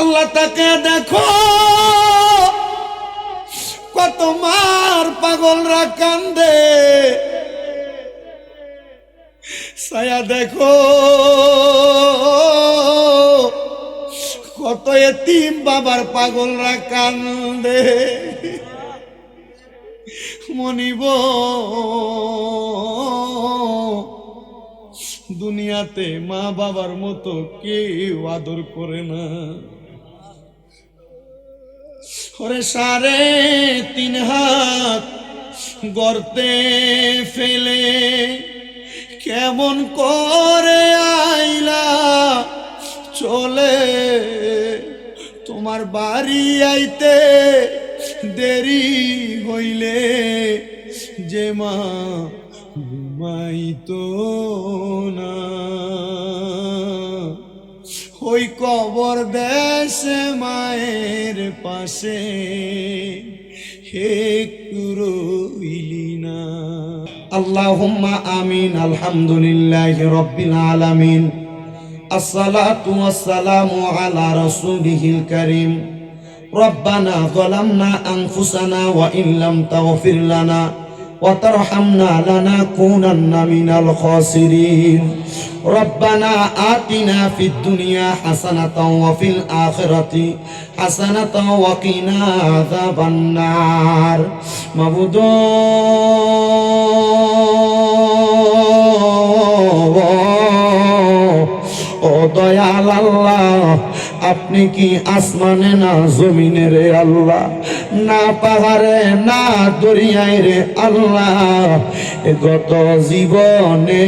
আল্লাহ তাকে দেখো। কত মার পাগলরা কান্দে। ছায়া দেখো। কত এতিম বাবার পাগলরা কান্দে। মনিব, দুনিয়াতে মা বাবার মতো কেউ আদর করে না। ওরে সাড়ে তিন হাত গর্তে ফেলে। কেমন করে আইলা চলে, তোমার বাড়ি আইতে দেরি হইলে, যে মা ঘুমাইতো না। ওই কবর দেশে মায়ের পাশে হে রইলি না আল্লাহুম্মা আমিন আলহামদুলিল্লাহ রব্বিল আলামিন আসসালাতু ওয়াসসালামু আলা রাসূলিহিল কারীম ربنا ظلمنا أنفسنا وإن لم تغفر لنا وترحمنا لنكونن من الخاسرين ربنا آتنا في الدنيا حسنة وفي الآخرة حسنة وقنا عذاب النار مبدو ও দয়াল আল্লাহ আপনি কি আসমানে না জমিনে রে আল্লাহ? না পাহাড়ে, না দরিয়ায় রে আল্লাহ। গত জীবনে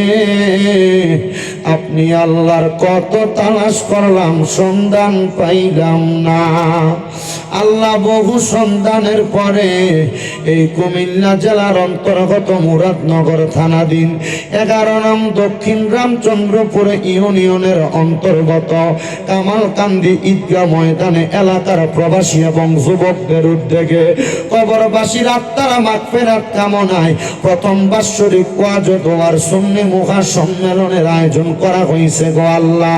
আপনি আল্লাহর কত তালাশ করলাম, সন্ধান পাইলাম না। আল্লাহ বহু সন্ধানের পরে এই কুমিল্লা জেলার অন্তর্গত মুরাদনগর থানাধীন এগারো নাম দক্ষিণ রামচন্দ্রপুর ইউনিয়নের অন্তর্গত কামালকান্দি ঈদগাহ ময়দানে এলাকার প্রবাসী এবং যুবকদের উদ্যোগে কবরবাসীর আত্মারা ফেরাত কামনায় প্রথম বাৎসরিক ও দোয়ার সুন্নি মুখা সম্মেলনের আয়োজন করা হয়েছে গো আল্লাহ।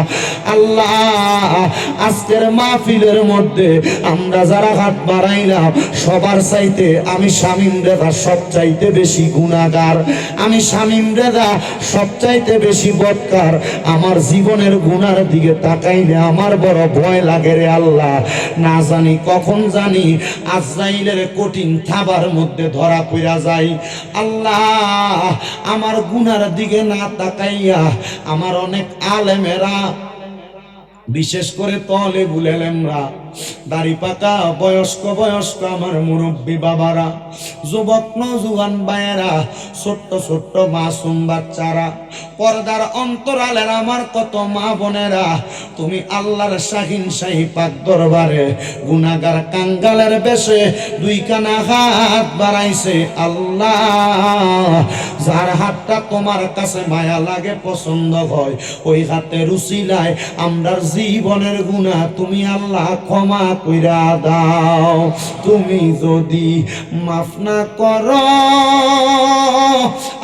আল্লাহ, আজকের মাহফিলের মধ্যে আমরা যারা হাত বাড়াইলাম, সবার চাইতে আমি শামীম রেদা সব চাইতে বেশি গুণাগার। আমি শামীম রেদা সব চাইতে বেশি বৎকার আমার জীবনের গুণার দিকে তাকাইলে আমার বড় ভয় লাগে রে আল্লাহ। না জানি কখন জানি আজরাইলের কঠিন থাবার মধ্যে ধরা পড়া যাই আল্লাহ, আমার গুনার দিকে না তাকাইয়া আমার অনেক আলেমেরা, বিশেষ করে তলে বুলেলেমরা দাড়ি পাকা বয়স্ক বয়স্ক আমার মুরব্বী বাবারা, যুবক, নজুয়ান বায়েরা, ছোট্ট ছোট্ট মাসুম বাচ্চারা, পর্দার অন্তরালের আমার কত মা বোনেরা, তুমি আল্লাহর শাহিন শাহী পাক দরবারে গুনাগার কাঙ্গালের বেশে দুই কানা হাত বাড়াইছে আল্লাহ। যার হাতটা তোমার কাছে মায়া লাগে, পছন্দ হয়, ওই হাতে রুচিলায় আমরার জীবনের গুণা তুমি আল্লাহ ক্ষমা কইরা দাও। তুমি যদি মাফ না করো,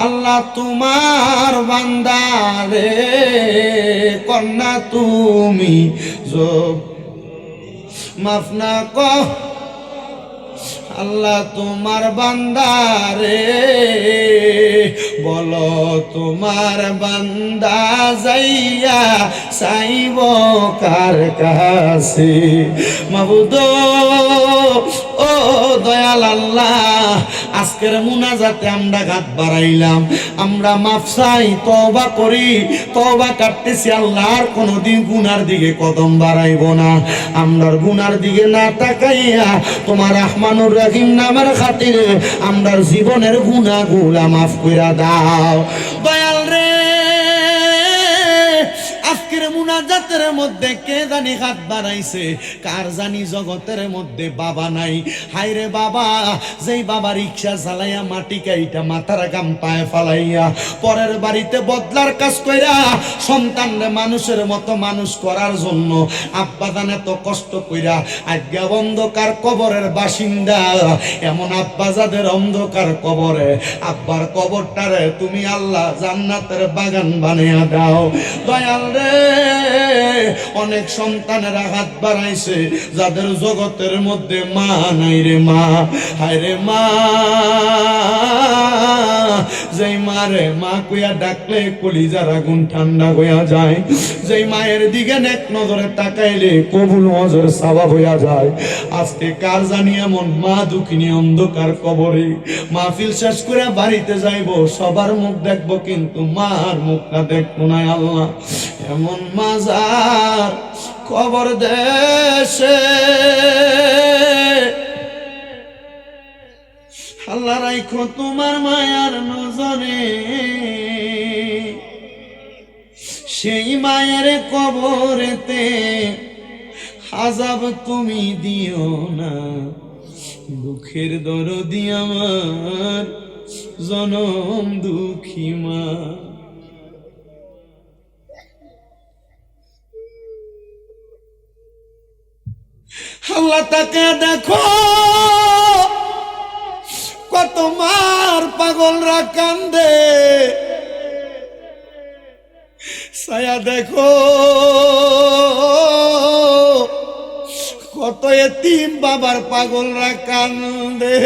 আল্লাহ তোমার বান্দারে কন্যা তুমি মাফ না কর আল্লাহ তোমার বান্দারে বলো তোমার বান্দা যাইয়া সাইব কার কাছে? মাবুদ ও দয়াল আল্লাহ, আজকের মুনাজাতে আমরা ঘাত বাড়াইলাম। আমরা মাফ চাই তবা করি। তবা কাটতেছি আল্লাহ আর কোনোদিন গুনার দিকে কদম বাড়াইব না। আমরার গুনার দিকে না তাকাইয়া তোমার রহমানুর রাহিম নামের খাতিরে আমরার জীবনের গুণা গুলা মাফ কইরা দাও। মুনাজাতের মধ্যে কে জানি হাত বাড়াইছে? কার জানি জগতের মধ্যে বাবা নাই? হাইরে বাবা, যেই বাবা রিক্সা চালাইয়া মাটি কাইটা মাথার গাম পায়ে ফালাইয়া পরের বাড়িতে বদলার কাজ কইরা সন্তানরে মানুষের মতো মানুষ করার জন্য আব্বা দানে তো কষ্ট কইরা আজ্ঞা অন্ধকার কবরের বাসিন্দা। এমন আব্বা যাদের অন্ধকার কবরে আব্বার কবরটারে তুমি আল্লাহ জান্নাতের বাগান বানিয়ে দাও। দয়াল রে অনেক সন্তানেরা হাত বাড়াইছে, যাদের জগতের মধ্যে মা নাই রে মা। হায় রে মা। যেই মারে মা কইয়া ডাকলে কলিজার আগুন ঠান্ডা হইয়া যায়। যেই মায়ের দিকে এক নজরে তাকাইলে কবুল নজর সাবাব হইয়া যায়। আজকে কার জানি এমন মা দুঃখিনী অন্ধকার কবরে। মাহফিল শেষ করে বাড়িতে যাইব, সবার মুখ দেখব, কিন্তু মার মুখটা দেখব না আল্লাহ। এমন মাজার কবর দেশে। আল্লাহ রাইখো তোমার মায়ার নজরে। সেই মায়ের কবরেতে হাজাব তুমি দিও না। দুঃখের দরদি আমার, জনম দুঃখী মা আল্লাহ তাকে দেখো। কত মার পাগলরা কান্দে। ছায়া দেখো। কত এতিম বাবার পাগলরা কান্দে।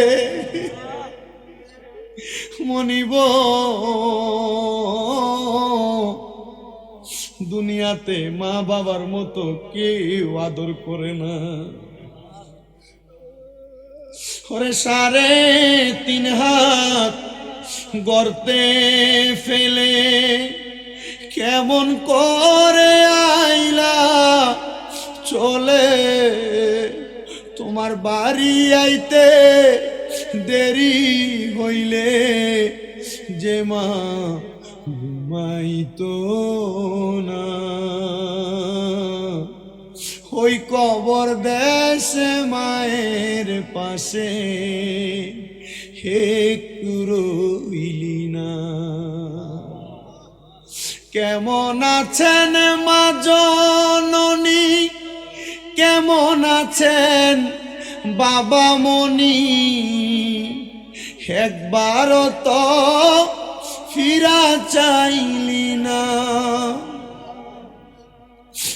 মনিব, দুনিয়াতে মা বাবার মতো কেউ আদর করে না। ওরে সাড়ে তিন হাত গর্তে ফেলে, কেমন করে আইলা চলে? তোমার বাড়ি আইতে দেরি হইলে যে মা ঘুমাইতো না। ওই কবর দেশে মায়ের পাশে। হে রইলি না কেমন আছেন মা জননী? কেমন আছেন বাবা মনি একবার তো ফিরা চাইলি না।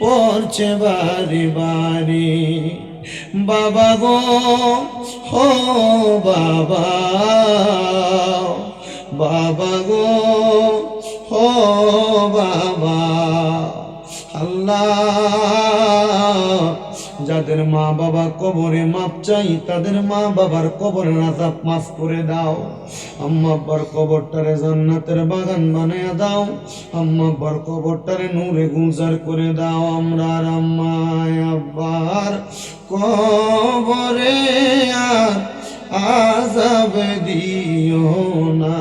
পড়ছে বারে বারে। বাবা গো হো বাবা। বাবা গো হো বাবা। আল্লাহ যাদের মা বাবা কবরে মাপ চাই, তাদের মা বাবার কবরে নাজাব মাফ করে দাও। আম্মা আব্বার কবরটারে জান্নাতের বাগান বানিয়ে দাও। আম্মা আব্বার কবরটারে নূরে গুজার করে দাও। আমরা আর আম্মায় আব্বার কবরে আর আজাব দিও না।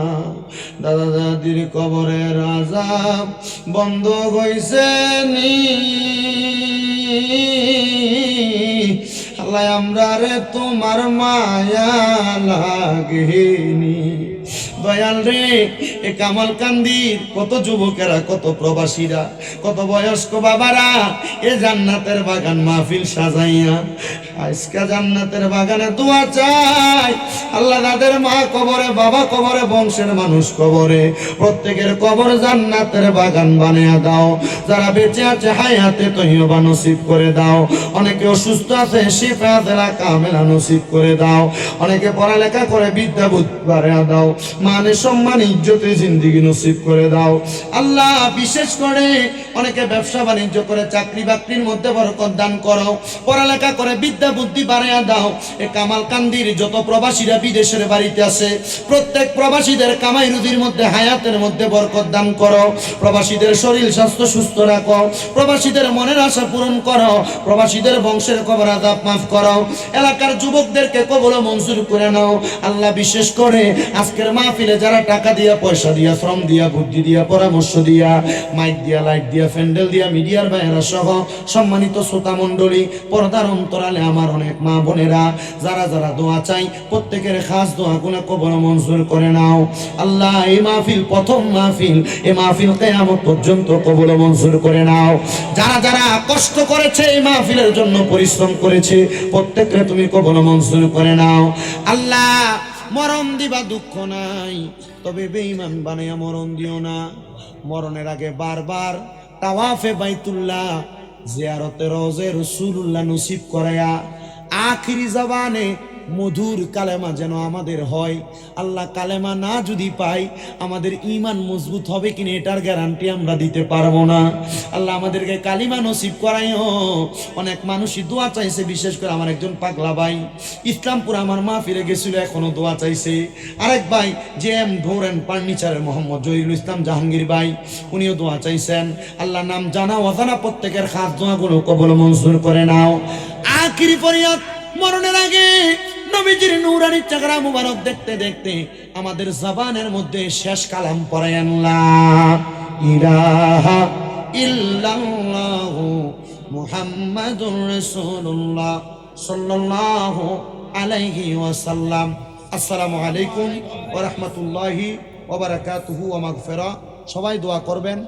দাদা দাদির কবরের আজাব বন্ধ হইছে নি। আল্লাহ আমরা রে তোমার মায়া লাগেনি। দয়াল রে এ কামাল কান্দির, কত যুবকেরা, কত প্রবাসীরা, কত বয়স্ক বাবারা, এ জান্নাতের বাগান মাহফিল সাজাইয়া, আজকা জান্নাতের বাগানে দোয়া চাই। আল্লাহ তাদের মা কবরে, বাবা কবরে, বংশের মানুষ কবরে, প্রত্যেকের কবর জান্নাতের বাগান বানিয়ে দাও। যারা বেঁচে আছে হায়াতে তৈবা নসিব করে দাও। অনেকে অসুস্থ আছে, শিফা দেলা কামেলা নসিব করে দাও। অনেকে পড়ালেখা করে বিদ্যা বুদ্ধি বাড়িয়ে দাও। মানে সম্মান ইজ্জতে জিন্দিগি নসিব করে দাও। আল্লাহ বিশেষ করে অনেকে ব্যবসা বাণিজ্য করে, চাকরি বাকরির মধ্যে বরকত দান করো, পড়ালেখা করে বিদ্যা বুদ্ধি বাড়িয়ে দাও। এ কামাল কান্দির যত প্রবাসীরা বিদেশের বাড়িতে আছে, প্রত্যেক প্রবাসীদের কামাই রুদির মধ্যে, হায়াতের মধ্যে বরকত দান করো। প্রবাসীদের শরীর স্বাস্থ্য সুস্থ রাখো। প্রবাসীদের মনের আশা পূরণ করো। প্রবাসীদের বংশের কবর আদাব মাফ করো। এলাকার যুবকদেরকে কবল মঞ্জুর করে নাও। আল্লাহ বিশেষ করে আজকের মাহফিলে যারা টাকা দিয়ে পয়সা দিয়া, শ্রম দিয়া, বুদ্ধি দিয়া, পরামর্শ দিয়া, মাইক দিয়া, লাইট দিয়া, প্যান্ডেল দিয়া, মিডিয়ার বাইরা সহ সম্মানিত শ্রোতা মণ্ডলী, পর্দার অন্তরালে আমার অনেক মা বোনেরা, যারা যারা দোয়া চাই, প্রত্যেকের খাস দোয়া গুলো কবর মঞ্জুর করে নাও। আল্লাহ এই মাহফিল প্রথম মাহফিল এই মাহফিল কেয়ামত পর্যন্ত কবর মঞ্জুর করে নাও। যারা যারা কষ্ট করেছে, এই মাহফিলের জন্য পরিশ্রম করেছে, প্রত্যেককে তুমি কবর মঞ্জুর করে নাও। আল্লাহ মরণ দিবা দুঃখ নাই। তবে বেঈমান বানাইয়া মরণ দিও না। মরণের আগে বারবার তাওয়াফে বাইতুল্লাহ, জিয়ারতে রোজে রসুল্লাহ নসিব করায়া আখিরি জবানে মধুর কালেমা যেন আমাদের হয়। আল্লাহ কালেমা না যদি পাই, আমাদের ইমান মজবুত হবে কিনা এটার গ্যারান্টি আমরা দিতে পারব না। আল্লাহ আমাদেরকে কালিমা নসিব করাইও অনেক মানুষই দোয়া চাইছে, বিশেষ করে আমার একজন পাগলা ভাই। ইসলামপুর আমার মা ফিরে গেছিল, এখনও দোয়া চাইছে। আরেক ভাই, জে এম ধোরেন ফার্নিচারের মোহাম্মদ জহিরুল ইসলাম জাহাঙ্গীর ভাই, উনিও দোয়া চাইছেন। আল্লাহ নাম জানা অজানা প্রত্যেকের খাস দোয়াগুলো কবল মঞ্জুর করে নাও। আখিরি ফরিয়াদ মরণের আগে নবীজির নূরানি চাকরা মুবারক দেখতে দেখতে আমাদের জবানের মধ্যে শেষ কালাম পড়ে আনলাম। ইলাহা ইল্লাল্লাহু মুহাম্মাদুর রাসূলুল্লাহ সাল্লাল্লাহু আলাইহি ওয়াসাল্লাম। আসসালামু আলাইকুম ওয়া রাহমাতুল্লাহি ওয়া বারাকাতুহু ওয়া সবাই দোয়া করবেন।